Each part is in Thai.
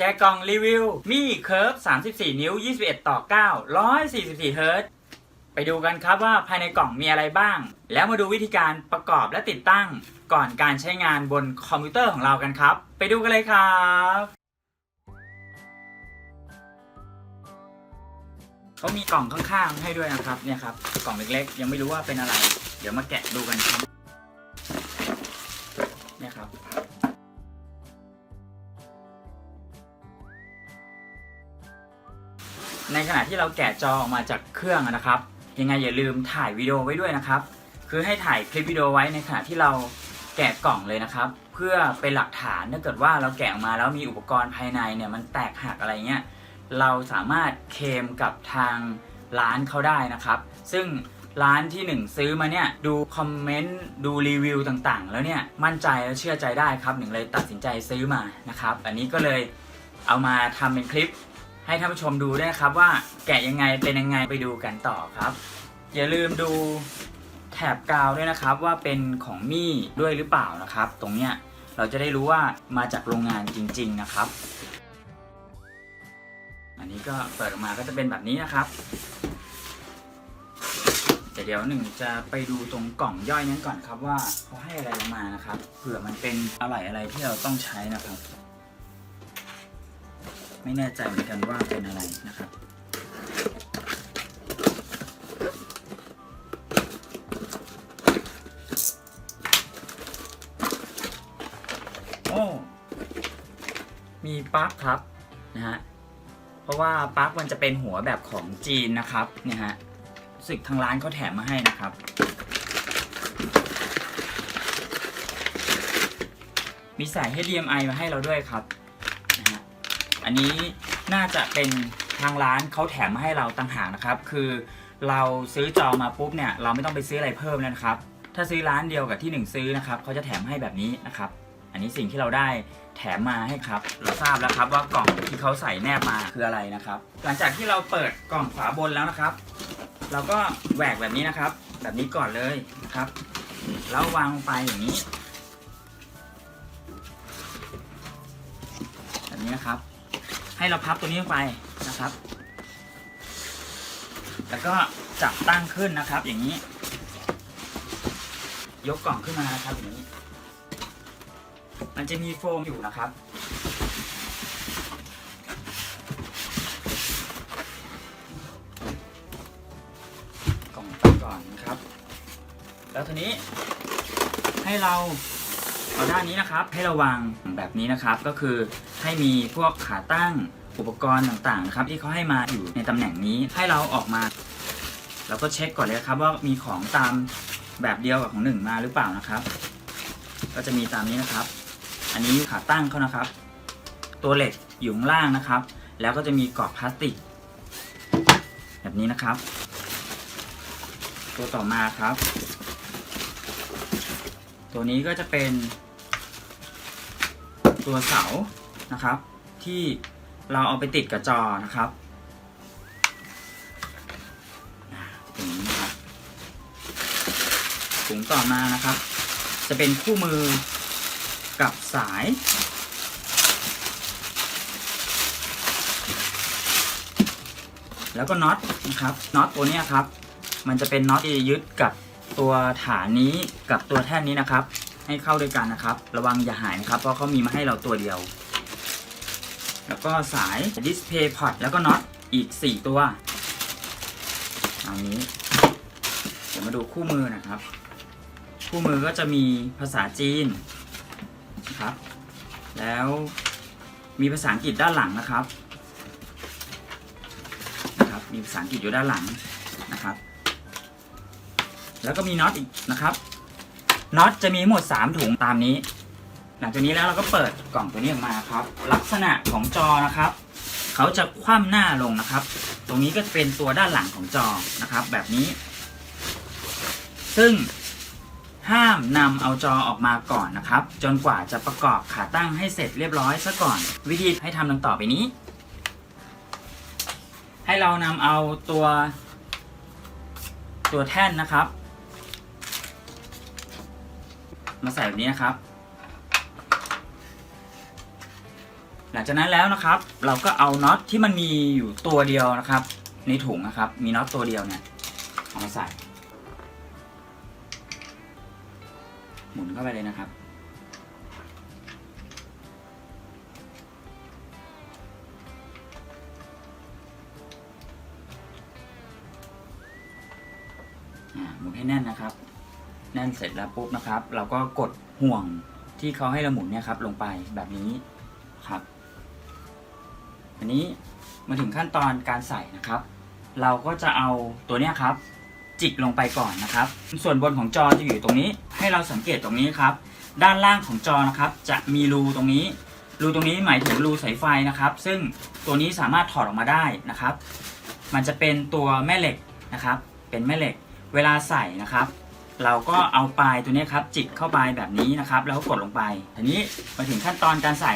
แกะกล่องรีวิว มีเคิร์ฟ 34 นิ้ว 21 ต่อ 9 144 เฮิรตซ์ไปดูกันครับว่าภายในกล่องมีอะไรบ้าง แล้วมาดูวิธีการประกอบและติดตั้ง ก่อนการใช้งานบนคอมพิวเตอร์ของเรากันครับ ไปดูกันเลยครับ เขามีกล่องข้างๆ ให้ด้วยนะครับ เนี่ยครับ กล่องเล็กๆ ยังไม่รู้ว่าเป็นอะไร เดี๋ยวมาแกะดูกันครับ เนี่ยครับ ในขณะที่เราแกะจอออกมาจากเครื่องนะครับ ยังไงอย่าลืมถ่ายวิดีโอไว้ด้วยนะครับ คือให้ถ่ายคลิปวิดีโอไว้ในขณะที่เราแกะกล่องเลยนะครับ เพื่อเป็นหลักฐานถ้าเกิดว่าเราแกะออกมาแล้วมีอุปกรณ์ภายในเนี่ยมันแตกหักอะไรเงี้ยเราสามารถเคมกับทางร้านเขาได้นะครับ ซึ่งร้านที่หนึ่งซื้อมาเนี่ยดูคอมเมนต์ดูรีวิวต่างๆ แล้วเนี่ยมั่นใจและเชื่อใจได้ครับหนึ่งเลยตัดสินใจซื้อมานะครับ อันนี้ก็เลยเอามาทำเป็นคลิป ให้ท่านผู้ชมดูด้วยนะครับว่าแกะยังไงเป็นยังไงไปดูกันต่อครับ อย่าลืมดูแถบกาวด้วยนะครับว่าเป็นของมี่ด้วยหรือเปล่านะครับ ตรงเนี้ยเราจะได้รู้ว่ามาจากโรงงานจริง ๆนะครับ อันนี้ก็เปิดออกมาก็จะเป็นแบบนี้นะครับแต่เดี๋ยวหนึ่งจะไปดูตรงกล่องย่อยนั้นก่อนครับว่าเขาให้อะไรมานะครับเผื่อมันเป็นอะไรอะไรที่เราต้องใช้นะครับ ไม่แน่ใจเหมือนกันว่าเป็นอะไรนะครับ โอ้ มีปลั๊กครับนะฮะ เพราะว่าปลั๊กมันจะเป็นหัวแบบของจีนนะครับเนี่ยฮะสึกทางร้านเขาแถมมาให้นะครับมีสาย HDMI มาให้เราด้วยครับ อันนี้น่าจะเป็นทางร้านเขาแถมมาให้เราต่างหากนะครับ คือเราซื้อจอมาปุ๊บเนี่ยเราไม่ต้องไปซื้ออะไรเพิ่มแล้วนะครับ ถ้าซื้อร้านเดียวกับที่หนึ่งซื้อนะครับเขาจะแถมให้แบบนี้นะครับ อันนี้สิ่งที่เราได้แถมมาให้ครับ เราทราบแล้วครับว่ากล่องที่เขาใส่แนบมาคืออะไรนะครับ หลังจากที่เราเปิดกล่องฝาบนแล้วนะครับ เราก็แหวกแบบนี้นะครับ แบบนี้ก่อนเลยนะครับ แล้ววางลงไปอย่างนี้ แบบนี้นะครับ ให้เราพับตัวนี้ลงไปนะครับ แล้วก็จับตั้งขึ้นนะครับ อย่างนี้ ยกกล่องขึ้นมานะครับอย่างนี้ มันจะมีโฟมอยู่นะครับ กล่องไปก่อนนะครับ แล้วทีนี้ให้เรา เอาด้านนี้นะครับให้ระวังแบบนี้นะครับก็คือให้มีพวกขาตั้งอุปกรณ์ต่างๆนะครับที่เขาให้มาอยู่ในตำแหน่งนี้ให้เราออกมาเราก็เช็คก่อนเลยครับว่ามีของตามแบบเดียวกับของหนึ่งมาหรือเปล่านะครับ ก็จะมีตามนี้นะครับ อันนี้ขาตั้งเขานะครับ ตัวเหล็กอยู่ข้างล่างนะครับ แล้วก็จะมีกรอบพลาสติก แบบนี้นะครับ ตัวต่อมาครับ ตัวนี้ก็จะเป็นตัวเสานะครับ ที่เราเอาไปติดกับจอนะครับอ่างนี้นะครับถุงต่อมานะครับ จะเป็นคู่มือกับสายแล้วก็น็อตนะครับน็อตตัวนี้ครับ มันจะเป็นน็อตที่ยึดกับ ตัวฐานนี้กับตัวแท่นนี้นะครับ ให้เข้าด้วยกันนะครับ ระวังอย่าหายนะครับ เพราะเขามีมาให้เราตัวเดียว แล้วก็สายดิสเพย์พอตแล้วก็น็อตอีก 4 ตัวเอานี้เดี๋ยวมาดูคู่มือนะครับ คู่มือก็จะมีภาษาจีนครับ แล้วมีภาษาอังกฤษด้านหลังนะครับนะครับ มีภาษาอังกฤษอยู่ด้านหลังนะครับ แล้วก็มีน็อตอีกนะครับน็อตจะมีหมด 3 ถุงตามนี้ หลังจากนี้แล้วเราก็เปิดกล่องตัวนี้ออกมาครับ ลักษณะของจอนะครับ เขาจะคว่ำหน้าลงนะครับ ตรงนี้ก็จะเป็นตัวด้านหลังของจอนะครับ แบบนี้ ซึ่งห้ามนำเอาจอออกมาก่อนนะครับ จนกว่าจะประกอบขาตั้งให้เสร็จเรียบร้อยซะก่อน วิธีให้ทำดังต่อไปนี้ ให้เรานำเอาตัวตัวแท่นนะครับ มาใส่แบบนี้นะครับ หลังจากนั้นแล้วนะครับ เราก็เอาน็อตที่มันมีอยู่ตัวเดียวนะครับ ในถุงนะครับ มีน็อตตัวเดียวเนี่ยเอามาใส่ หมุนเข้าไปเลยนะครับหมุนให้แน่นนะครับ แน่นเสร็จแล้วปุ๊บนะครับ เราก็กดห่วงที่เขาให้เราหมุนเนี่ยครับ ลงไปแบบนี้ครับ อันนี้มาถึงขั้นตอนการใส่นะครับ เราก็จะเอาตัวเนี้ยครับ จิกลงไปก่อนนะครับ ส่วนบนของจอจะอยู่ตรงนี้ ให้เราสังเกตตรงนี้ครับ ด้านล่างของจอนะครับ จะมีรูตรงนี้ รูตรงนี้หมายถึงรูสายไฟนะครับ ซึ่งตัวนี้สามารถถอดออกมาได้นะครับ มันจะเป็นตัวแม่เหล็กนะครับ เป็นแม่เหล็ก เวลาใส่นะครับ เราก็เอาปลายตัวนี้ครับจิกเข้าไปแบบนี้นะครับ แล้วกดลงไปทีนี้มาถึงขั้นตอนการใส่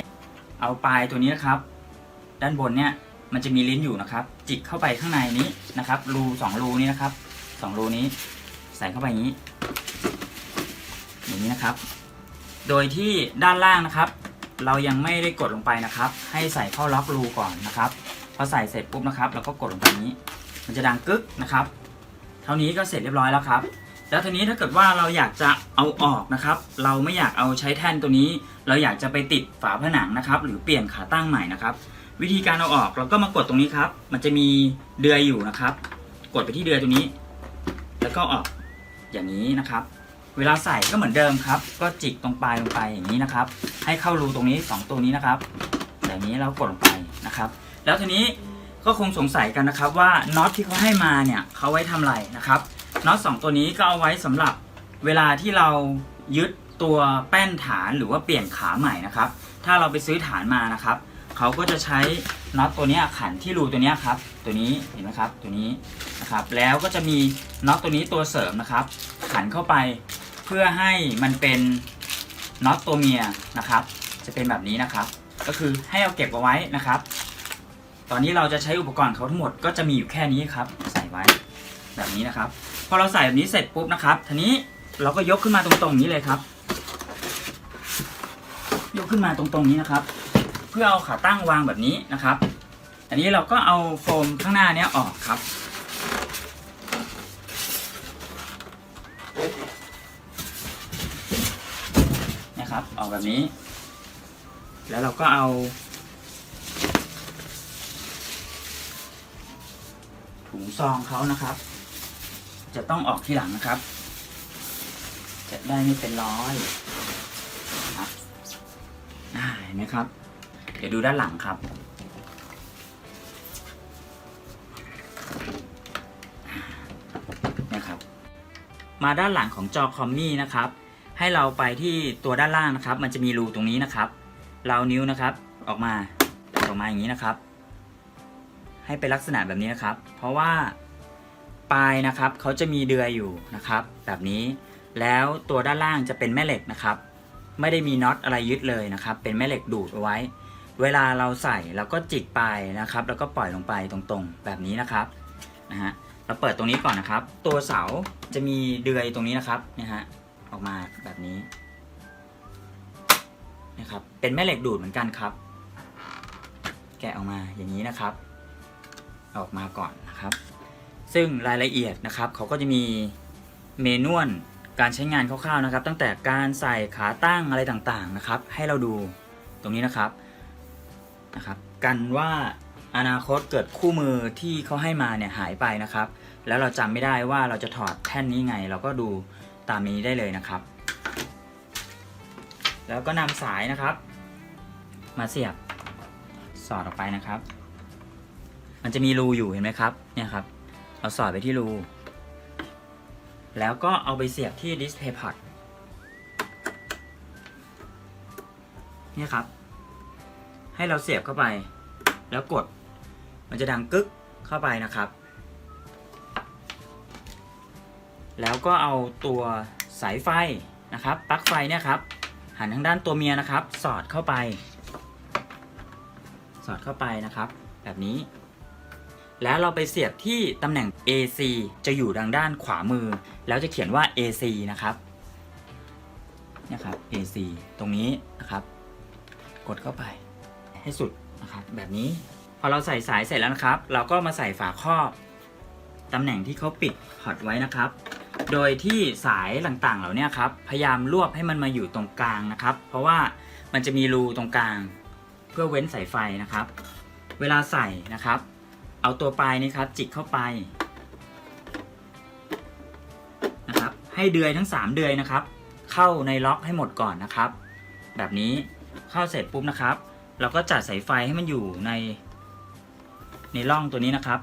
เอาปลายตัวนี้นะครับ ด้านบนเนี่ยมันจะมีลิ้นอยู่นะครับ จิกเข้าไปข้างในนี้นะครับ รูสองรูนี้นะครับสองรูนี้ ใส่เข้าไปอย่างนี้ อย่างนี้นะครับ โดยที่ด้านล่างนะครับ เรายังไม่ได้กดลงไปนะครับ ให้ใส่เข้าล็อกรูก่อนนะครับพอใส่เสร็จปุ๊บนะครับ เราก็กดลงไปนี้ มันจะดังกึกนะครับ เท่านี้ก็เสร็จเรียบร้อยแล้วครับ แล้วทีนี้ถ้าเกิดว่าเราอยากจะเอาออกนะครับ เราไม่อยากเอาใช้แท่นตัวนี้ เราอยากจะไปติดฝาผนังนะครับ หรือเปลี่ยนขาตั้งใหม่นะครับ วิธีการเอาออกเราก็มากดตรงนี้ครับ มันจะมีเดือยอยู่นะครับ กดไปที่เดือยตรงนี้ แล้วก็ออกอย่างนี้นะครับ เวลาใส่ก็เหมือนเดิมครับ ก็จิกตรงปลายลงไปอย่างนี้นะครับ ให้เข้ารูตรงนี้สองตัวนี้นะครับแบบนี้แล้วกดลงไปนะครับ แล้วทีนี้ก็คงสงสัยกันนะครับว่าน็อตที่เขาให้มาเนี่ยเขาไว้ทำอะไรนะครับ น็อตสองตัวนี้ก็เอาไว้สำหรับเวลาที่เรายึดตัวแป้นฐานหรือว่าเปลี่ยนขาใหม่นะครับ ถ้าเราไปซื้อฐานมานะครับ เขาก็จะใช้น็อตตัวนี้ขันที่รูตัวนี้ครับ ตัวนี้เห็นไหมครับ ตัวนี้นะครับ แล้วก็จะมีน็อตตัวนี้ตัวเสริมนะครับ ขันเข้าไปเพื่อให้มันเป็นน็อตตัวเมียนะครับ จะเป็นแบบนี้นะครับ ก็คือให้เอาเก็บเอาไว้นะครับ ตอนนี้เราจะใช้อุปกรณ์เขาทั้งหมดก็จะมีอยู่แค่นี้ครับ ใส่ไว้แบบนี้นะครับ พอเราใส่แบบนี้เสร็จปุ๊บนะครับทีนี้เราก็ยกขึ้นมาตรงๆนี้เลยครับ ยกขึ้นมาตรงๆนี้นะครับ เพื่อเอาขาตั้งวางแบบนี้นะครับ อันนี้เราก็เอาโฟมข้างหน้าเนี้ยออกครับ นะครับออกแบบนี้ แล้วเราก็เอาถุงซองเขานะครับ จะต้องออกที่หลังนะครับ จะได้ไม่เป็นร้อยนะครับเห็นไหมครับ เดี๋ยวดูด้านหลังครับนะครับ มาด้านหลังของจอคอมมี่นะครับ ให้เราไปที่ตัวด้านล่างนะครับ มันจะมีรูตรงนี้นะครับ เรานิ้วนะครับออกมาออกมาอย่างนี้นะครับ ให้เป็นลักษณะแบบนี้นะครับ เพราะว่า ปลายนะครับเขาจะมีเดือยอยู่นะครับ แบบนี้แล้วตัวด้านล่างจะเป็นแม่เหล็กนะครับ ไม่ได้มีน็อตอะไรยึดเลยนะครับ เป็นแม่เหล็กดูดเอาไว้ เวลาเราใส่เราก็จิกไปนะครับ แล้วก็ปล่อยลงไปตรงๆ แบบนี้นะครับนะฮะเราเปิดตรงนี้ก่อนนะครับ ตัวเสาจะมีเดือยตรงนี้นะครับนี่ยฮะออกมาแบบนี้นะครับเป็นแม่เหล็กดูดเหมือนกันครับ แกะออกมาอย่างนี้นะครับ ออกมาก่อนนะครับ ซึ่งรายละเอียดนะครับเขาก็จะมีเมนวลการใช้งานคร่าวๆนะครับ ตั้งแต่การใส่ขาตั้งอะไรต่างๆนะครับ ให้เราดูตรงนี้นะครับนะครับ กันว่าอนาคตเกิดคู่มือที่เขาให้มาเนี่ยหายไปนะครับ แล้วเราจำไม่ได้ว่าเราจะถอดแท่นนี้ไง เราก็ดูตามนี้ได้เลยนะครับ แล้วก็นำสายนะครับ มาเสียบสอดออกไปนะครับ มันจะมีรูอยู่เห็นไหมครับเนี่ยครับ เราสอดไปที่รู แล้วก็เอาไปเสียบที่ display port เนี่ยครับ ให้เราเสียบเข้าไป แล้วกด มันจะดังกึกเข้าไปนะครับ แล้วก็เอาตัวสายไฟนะครับ ปลั๊กไฟเนี่ยครับ หันทางด้านตัวเมียนะครับ สอดเข้าไป สอดเข้าไปนะครับ แบบนี้ แล้วเราไปเสียบที่ตำแหน่ง AC จะอยู่ทางด้านขวามือ แล้วจะเขียนว่า AC นะครับนี่ครับ AC ตรงนี้นะครับ กดเข้าไปให้สุดนะครับแบบนี้ พอเราใส่สายเสร็จแล้วนะครับ เราก็มาใส่ฝาครอบตำแหน่งที่เขาปิดพอร์ตไว้นะครับ โดยที่สายต่างๆเหล่านี้ครับ พยายามรวบให้มันมาอยู่ตรงกลางนะครับ เพราะว่ามันจะมีรูตรงกลาง เพื่อเว้นสายไฟนะครับ เวลาใส่นะครับ เอาตัวปลายนี้ครับ จิกเข้าไปนะครับ ให้เดือยทั้ง 3 เดือยนะครับ เข้าในล็อกให้หมดก่อนนะครับ แบบนี้เข้าเสร็จปุ๊บนะครับ เราก็จัดสายไฟให้มันอยู่ใน ในร่องตัวนี้นะครับ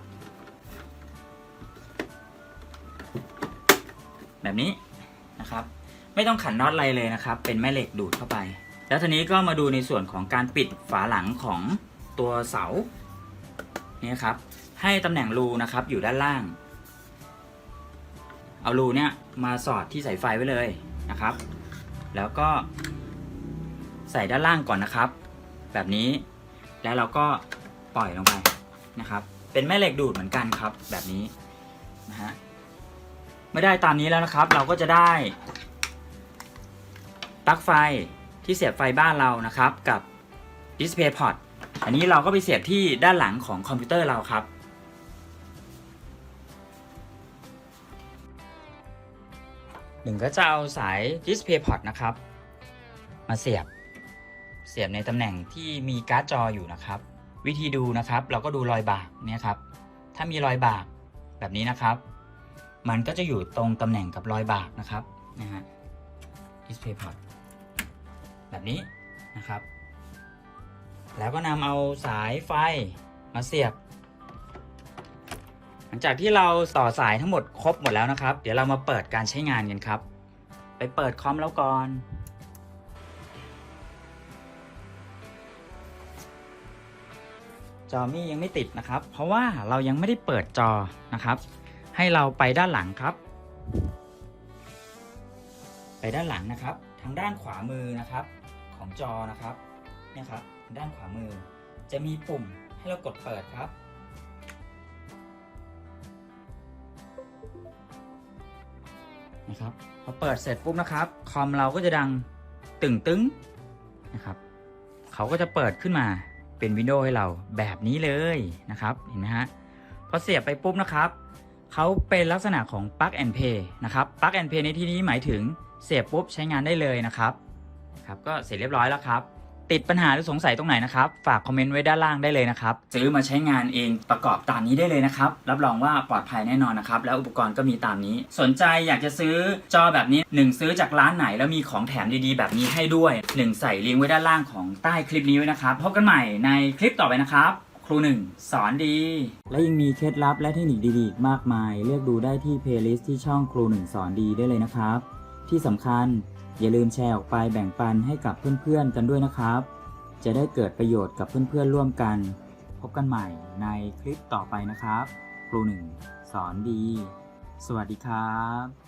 แบบนี้นะครับ ไม่ต้องขันน็อตอะไรเลยนะครับ เป็นแม่เหล็กดูดเข้าไป แล้วทีนี้ก็มาดูในส่วนของการปิดฝาหลังของตัวเสา นี่ครับ ให้ตำแหน่งรูนะครับอยู่ด้านล่าง เอารูเนี่ยมาสอดที่สายไฟไว้เลยนะครับ แล้วก็ใส่ด้านล่างก่อนนะครับ แบบนี้ แล้วเราก็ปล่อยลงไปนะครับ เป็นแม่เหล็กดูดเหมือนกันครับ แบบนี้นะฮะไม่ได้ตามนี้แล้วนะครับ เราก็จะได้ปลั๊กไฟที่เสียบไฟบ้านเรานะครับกับ Display Port อันนี้เราก็ไปเสียบที่ด้านหลังของคอมพิวเตอร์เราครับ หนึ่งก็จะเอาสาย Display Port นะครับ มาเสียบ เสียบในตำแหน่งที่มีการ์ดจออยู่นะครับ วิธีดูนะครับ เราก็ดูรอยบากเนี่ยครับ ถ้ามีรอยบากแบบนี้นะครับ มันก็จะอยู่ตรงตำแหน่งกับรอยบากนะครับนะฮะ Display Port แบบนี้นะครับ แล้วก็นำเอาสายไฟมาเสียบ หลังจากที่เราต่อสายทั้งหมดครบหมดแล้วนะครับ เดี๋ยวเรามาเปิดการใช้งานกันครับ ไปเปิดคอมแล้วก่อนจอมี่ยังไม่ติดนะครับ เพราะว่าเรายังไม่ได้เปิดจอนะครับ ให้เราไปด้านหลังครับ ไปด้านหลังนะครับ ทางด้านขวามือนะครับ ของจอนะครับเนี่ยครับ ด้านขวามือ จะมีปุ่มให้เรากดเปิดครับ นะครับ พอเปิดเสร็จปุ๊บนะครับ คอมเราก็จะดังตึงตึงนะครับ เขาก็จะเปิดขึ้นมาเป็นวินโดว์ให้เราแบบนี้เลยนะครับ เห็นไหมฮะ พอเสียบไปปุ๊บนะครับ เขาเป็นลักษณะของ plug and play นะครับ plug and play ในที่นี้หมายถึงเสียบปุ๊บใช้งานได้เลยนะครับ ครับ ก็เสร็จเรียบร้อยแล้วครับ ติดปัญหาหรือสงสัยตรงไหนนะครับ ฝากคอมเมนต์ไว้ด้านล่างได้เลยนะครับ ซื้อมาใช้งานเองประกอบตามนี้ได้เลยนะครับ รับรองว่าปลอดภัยแน่นอนนะครับ แล้วอุปกรณ์ก็มีตามนี้ สนใจอยากจะซื้อจอแบบนี้ 1 ซื้อจากร้านไหนแล้วมีของแถมดีๆ แบบนี้ให้ด้วย 1 ใส่ลิงก์ไว้ด้านล่างของใต้คลิปนี้ไว้นะครับ พบกันใหม่ในคลิปต่อไปนะครับ ครูหนึ่งสอนดี และยังมีเคล็ดลับและเทคนิคดีๆอีกมากมาย เลือกดูได้ที่เพลย์ลิสต์ที่ช่องครูหนึ่งสอนดีได้เลยนะครับ ที่สำคัญ อย่าลืมแชร์ออกไปแบ่งปันให้กับเพื่อนๆกันด้วยนะครับ จะได้เกิดประโยชน์กับเพื่อนๆร่วมกัน พบกันใหม่ในคลิปต่อไปนะครับ ครูหนึ่งสอนดี สวัสดีครับ